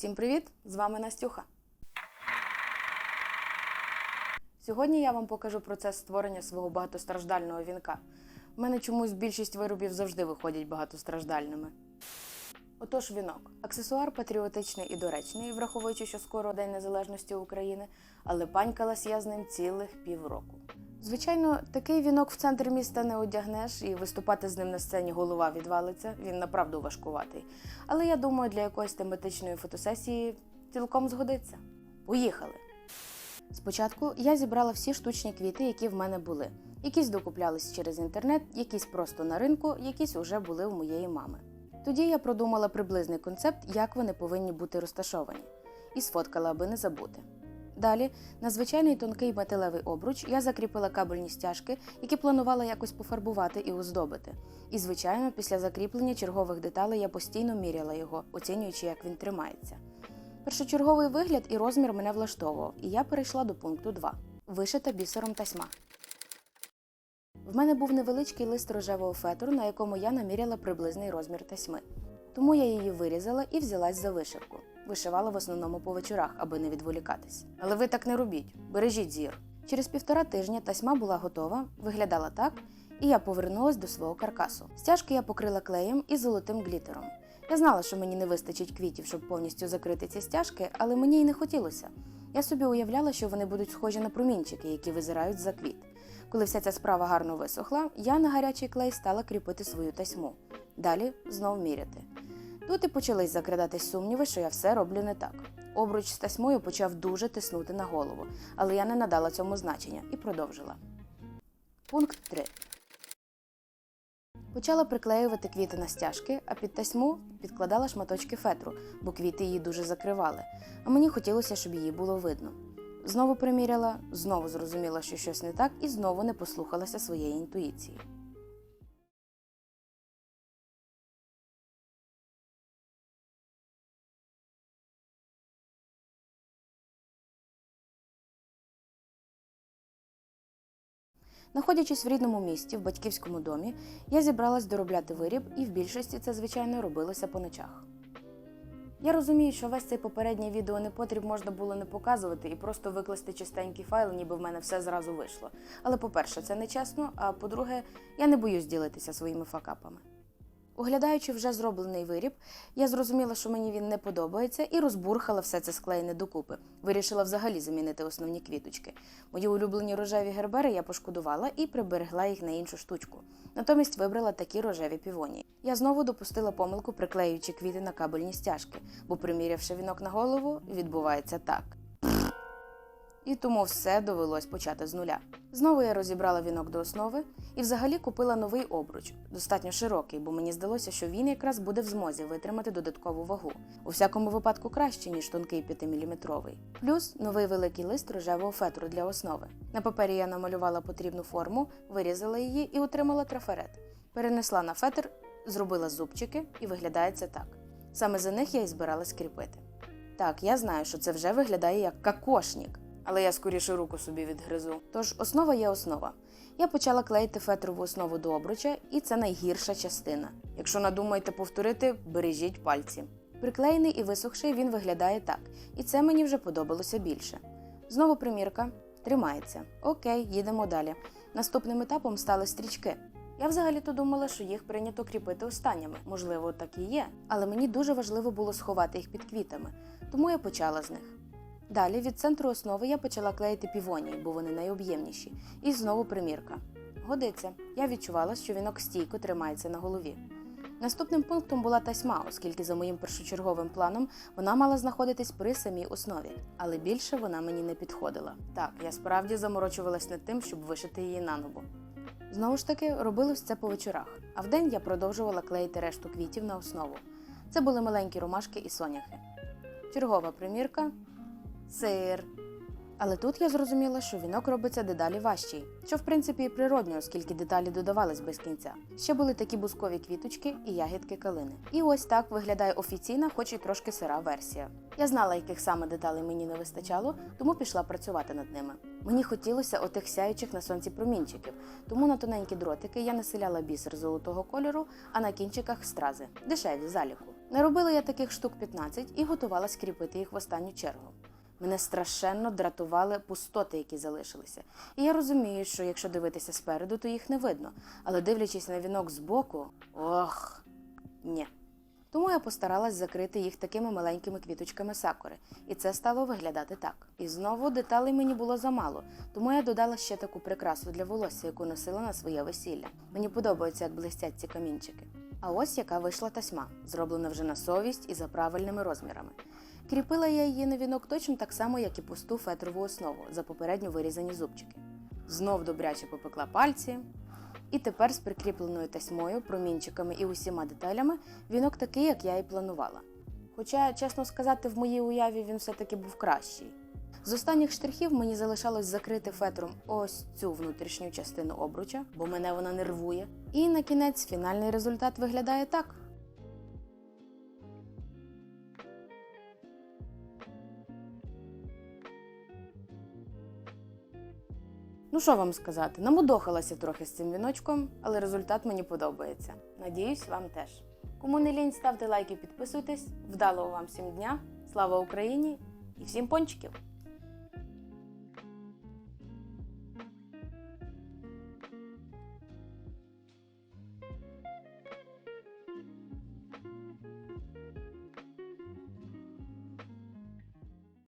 Всім привіт! З вами Настюха. Сьогодні я вам покажу процес створення свого багатостраждального вінка. У мене чомусь більшість виробів завжди виходять багатостраждальними. Отож, вінок. Аксесуар патріотичний і доречний, враховуючи, що скоро День Незалежності України, але панькалась я з ним цілих півроку. Звичайно, такий вінок в центрі міста не одягнеш, і виступати з ним на сцені голова відвалиться. Він направду важкуватий. Але я думаю, для якоїсь тематичної фотосесії цілком згодиться. Поїхали! Спочатку я зібрала всі штучні квіти, які в мене були. Якісь докуплялись через інтернет, якісь просто на ринку, якісь уже були у моєї мами. Тоді я продумала приблизний концепт, як вони повинні бути розташовані, і сфоткала, аби не забути. Далі на звичайний тонкий металевий обруч я закріпила кабельні стяжки, які планувала якось пофарбувати і оздобити. І, звичайно, після закріплення чергових деталей я постійно міряла його, оцінюючи, як він тримається. Першочерговий вигляд і розмір мене влаштовував, і я перейшла до пункту 2 вишита бісером тасьма. В мене був невеличкий лист рожевого фетру, на якому я наміряла приблизний розмір тасьми. Тому я її вирізала і взялась за вишивку. Вишивала в основному по вечорах, аби не відволікатись. Але ви так не робіть, бережіть зір. Через півтора тижня тасьма була готова, виглядала так, і я повернулась до свого каркасу. Стяжки я покрила клеєм і золотим глітером. Я знала, що мені не вистачить квітів, щоб повністю закрити ці стяжки, але мені й не хотілося. Я собі уявляла, що вони будуть схожі на промінчики, які визирають за квіт. Коли вся ця справа гарно висохла, я на гарячий клей стала кріпити свою тасьму. Далі знов міряти. Тут і почались закрадатись сумніви, що я все роблю не так. Обруч з тасьмою почав дуже тиснути на голову, але я не надала цьому значення і продовжила. Пункт 3. Почала приклеювати квіти на стяжки, а під тасьму підкладала шматочки фетру, бо квіти її дуже закривали, а мені хотілося, щоб її було видно. Знову приміряла, знову зрозуміла, що щось не так, і знову не послухалася своєї інтуїції. Находячись в рідному місті, в батьківському домі, я зібралась доробляти виріб, і в більшості це, звичайно, робилося по ночах. Я розумію, що весь цей попередній відео непотріб можна було не показувати і просто викласти чистенький файл, ніби в мене все зразу вийшло. Але, по-перше, це нечесно, а по-друге, я не боюсь ділитися своїми факапами. Оглядаючи вже зроблений виріб, я зрозуміла, що мені він не подобається, і розбурхала все це склеєне докупи. Вирішила взагалі замінити основні квіточки. Мої улюблені рожеві гербери я пошкодувала і приберегла їх на іншу штучку. Натомість вибрала такі рожеві півонії. Я знову допустила помилку, приклеюючи квіти на кабельні стяжки, бо примірявши вінок на голову, відбувається так. І тому все довелось почати з нуля. Знову я розібрала вінок до основи і взагалі купила новий обруч, достатньо широкий, бо мені здалося, що він якраз буде в змозі витримати додаткову вагу. У всякому випадку краще, ніж тонкий 5-мм. Плюс новий великий лист рожевого фетру для основи. На папері я намалювала потрібну форму, вирізала її і отримала трафарет. Перенесла на фетр, зробила зубчики і виглядає це так. Саме за них я і збиралась кріпити. Так, я знаю, що це вже виглядає як кокошник, але я скоріше руку собі відгризу. Тож основа є основа. Я почала клеїти фетрову основу до обруча, і це найгірша частина. Якщо надумаєте повторити, бережіть пальці. Приклеєний і висохший він виглядає так, і це мені вже подобалося більше. Знову примірка. Тримається. Окей, їдемо далі. Наступним етапом стали стрічки. Я взагалі-то думала, що їх прийнято кріпити останніми. Можливо, так і є. Але мені дуже важливо було сховати їх під квітами, тому я почала з них. Далі від центру основи я почала клеїти півонії, бо вони найоб'ємніші. І знову примірка. Годиться. Я відчувала, що вінок стійко тримається на голові. Наступним пунктом була тасьма, оскільки за моїм першочерговим планом вона мала знаходитись при самій основі, але більше вона мені не підходила. Так, я справді заморочувалась над тим, щоб вишити її наново. Знову ж таки, робилось це по вечорах, а вдень я продовжувала клеїти решту квітів на основу. Це були маленькі ромашки і соняхи. Чергова примірка сир. Але тут я зрозуміла, що вінок робиться дедалі важчий, що в принципі і природньо, оскільки деталі додавались без кінця. Ще були такі бускові квіточки і ягідки калини. І ось так виглядає офіційна, хоч і трошки сира версія. Я знала, яких саме деталей мені не вистачало, тому пішла працювати над ними. Мені хотілося отих сяючих на сонці промінчиків, тому на тоненькі дротики я населяла бісер золотого кольору, а на кінчиках стрази, дешеві заліку. Наробила я таких штук 15 і готувалась кріпити їх в останню чергу. Мене страшенно дратували пустоти, які залишилися. І я розумію, що якщо дивитися спереду, то їх не видно. Але дивлячись на вінок збоку, ох, ні. Тому я постаралась закрити їх такими маленькими квіточками сакури, і це стало виглядати так. І знову деталей мені було замало, тому я додала ще таку прикрасу для волосся, яку носила на своє весілля. Мені подобається, як блистять ці камінчики. А ось яка вийшла тасьма, зроблена вже на совість і за правильними розмірами. Кріпила я її на вінок точно так само, як і пусту фетрову основу за попередньо вирізані зубчики. Знов добряче попекла пальці, і тепер з прикріпленою тасьмою, промінчиками і усіма деталями вінок такий, як я і планувала. Хоча, чесно сказати, в моїй уяві він все-таки був кращий. З останніх штрихів мені залишалось закрити фетром ось цю внутрішню частину обруча, бо мене вона нервує. І на кінець фінальний результат виглядає так. Ну що вам сказати, намудохалася трохи з цим віночком, але результат мені подобається. Надіюсь, вам теж. Кому не лінь, ставте лайки, підписуйтесь. Вдалого вам всім дня. Слава Україні і всім пончиків!